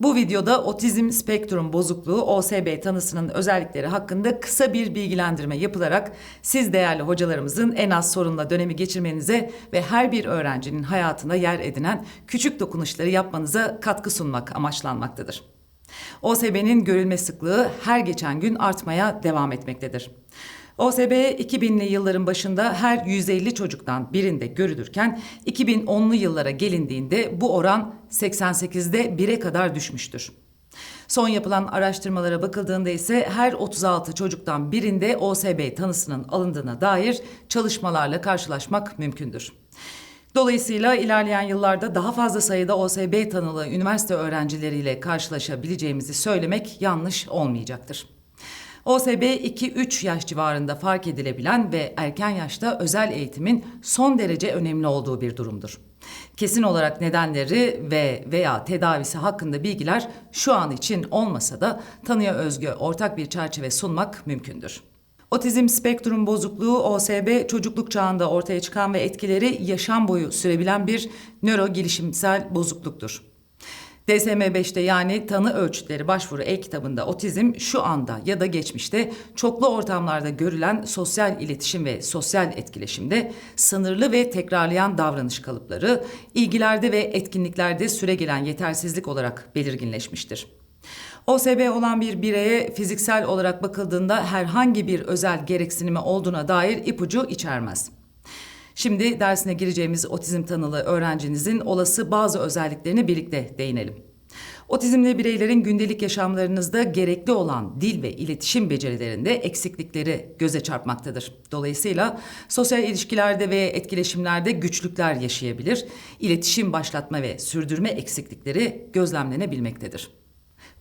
Bu videoda otizm spektrum bozukluğu OSB tanısının özellikleri hakkında kısa bir bilgilendirme yapılarak siz değerli hocalarımızın en az sorunla dönemi geçirmenize ve her bir öğrencinin hayatına yer edinen küçük dokunuşları yapmanıza katkı sunmak amaçlanmaktadır. OSB'nin görülme sıklığı her geçen gün artmaya devam etmektedir. OSB 2000'li yılların başında her 150 çocuktan birinde görülürken 2010'lu yıllara gelindiğinde bu oran 88'de 1'e kadar düşmüştür. Son yapılan araştırmalara bakıldığında ise her 36 çocuktan birinde OSB tanısının alındığına dair çalışmalarla karşılaşmak mümkündür. Dolayısıyla ilerleyen yıllarda daha fazla sayıda OSB tanılı üniversite öğrencileriyle karşılaşabileceğimizi söylemek yanlış olmayacaktır. OSB 2-3 yaş civarında fark edilebilen ve erken yaşta özel eğitimin son derece önemli olduğu bir durumdur. Kesin olarak nedenleri ve veya tedavisi hakkında bilgiler şu an için olmasa da tanıya özgü ortak bir çerçeve sunmak mümkündür. Otizm spektrum bozukluğu OSB çocukluk çağında ortaya çıkan ve etkileri yaşam boyu sürebilen bir nöro gelişimsel bozukluktur. DSM-5'te yani tanı ölçütleri başvuru e-kitabında otizm şu anda ya da geçmişte çoklu ortamlarda görülen sosyal iletişim ve sosyal etkileşimde sınırlı ve tekrarlayan davranış kalıpları, ilgilerde ve etkinliklerde süregelen yetersizlik olarak belirginleşmiştir. OSB olan bir bireye fiziksel olarak bakıldığında herhangi bir özel gereksinimi olduğuna dair ipucu içermez. Şimdi dersine gireceğimiz otizm tanılı öğrencinizin olası bazı özelliklerini birlikte değinelim. Otizmli bireylerin gündelik yaşamlarınızda gerekli olan dil ve iletişim becerilerinde eksiklikleri göze çarpmaktadır. Dolayısıyla sosyal ilişkilerde ve etkileşimlerde güçlükler yaşayabilir, iletişim başlatma ve sürdürme eksiklikleri gözlemlenebilmektedir.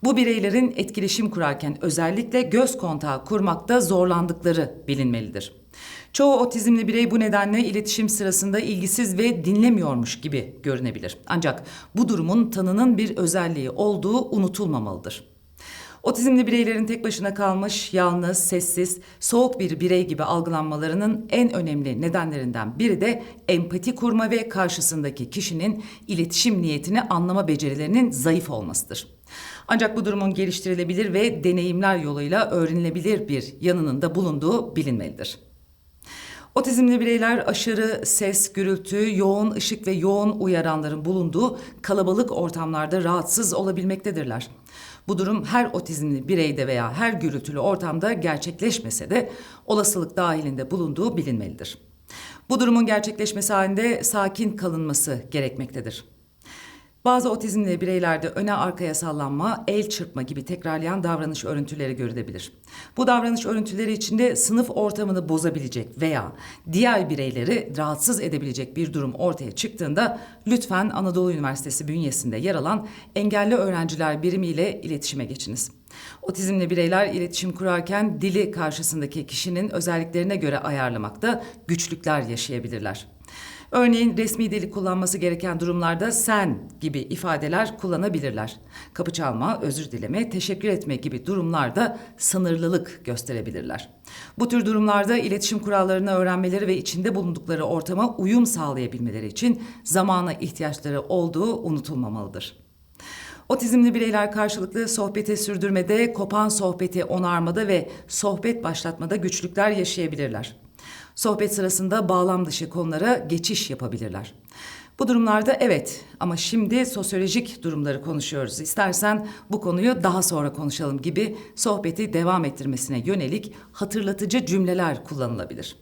Bu bireylerin etkileşim kurarken özellikle göz kontağı kurmakta zorlandıkları bilinmelidir. Çoğu otizmli birey bu nedenle iletişim sırasında ilgisiz ve dinlemiyormuş gibi görünebilir. Ancak bu durumun tanının bir özelliği olduğu unutulmamalıdır. Otizmli bireylerin tek başına kalmış, yalnız, sessiz, soğuk bir birey gibi algılanmalarının en önemli nedenlerinden biri de empati kurma ve karşısındaki kişinin iletişim niyetini anlama becerilerinin zayıf olmasıdır. Ancak bu durumun geliştirilebilir ve deneyimler yoluyla öğrenilebilir bir yanının da bulunduğu bilinmelidir. Otizmli bireyler aşırı ses, gürültü, yoğun ışık ve yoğun uyaranların bulunduğu kalabalık ortamlarda rahatsız olabilmektedirler. Bu durum her otizmli bireyde veya her gürültülü ortamda gerçekleşmese de olasılık dahilinde bulunduğu bilinmelidir. Bu durumun gerçekleşmesi halinde sakin kalınması gerekmektedir. Bazı otizmli bireylerde öne arkaya sallanma, el çırpma gibi tekrarlayan davranış örüntüleri görülebilir. Bu davranış örüntüleri içinde sınıf ortamını bozabilecek veya diğer bireyleri rahatsız edebilecek bir durum ortaya çıktığında lütfen Anadolu Üniversitesi bünyesinde yer alan engelli öğrenciler birimiyle iletişime geçiniz. Otizmli bireyler iletişim kurarken dili karşısındaki kişinin özelliklerine göre ayarlamakta güçlükler yaşayabilirler. Örneğin resmi dili kullanması gereken durumlarda sen gibi ifadeler kullanabilirler. Kapı çalma, özür dileme, teşekkür etme gibi durumlarda sınırlılık gösterebilirler. Bu tür durumlarda iletişim kurallarını öğrenmeleri ve içinde bulundukları ortama uyum sağlayabilmeleri için zamana ihtiyaçları olduğu unutulmamalıdır. Otizmli bireyler karşılıklı sohbeti sürdürmede, kopan sohbeti onarmada ve sohbet başlatmada güçlükler yaşayabilirler. Sohbet sırasında bağlam dışı konulara geçiş yapabilirler. Bu durumlarda evet ama şimdi sosyolojik durumları konuşuyoruz. İstersen bu konuyu daha sonra konuşalım gibi sohbeti devam ettirmesine yönelik hatırlatıcı cümleler kullanılabilir.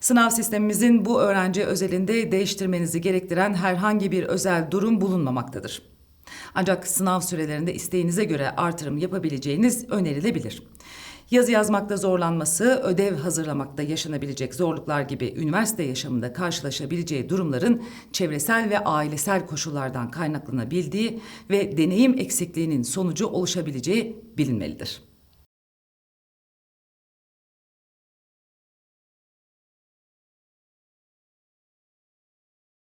Sınav sistemimizin bu öğrenci özelinde değiştirmenizi gerektiren herhangi bir özel durum bulunmamaktadır. Ancak sınav sürelerinde isteğinize göre artırım yapabileceğiniz önerilebilir. Yazı yazmakta zorlanması, ödev hazırlamakta yaşanabilecek zorluklar gibi üniversite yaşamında karşılaşabileceği durumların çevresel ve ailesel koşullardan kaynaklanabildiği ve deneyim eksikliğinin sonucu oluşabileceği bilinmelidir.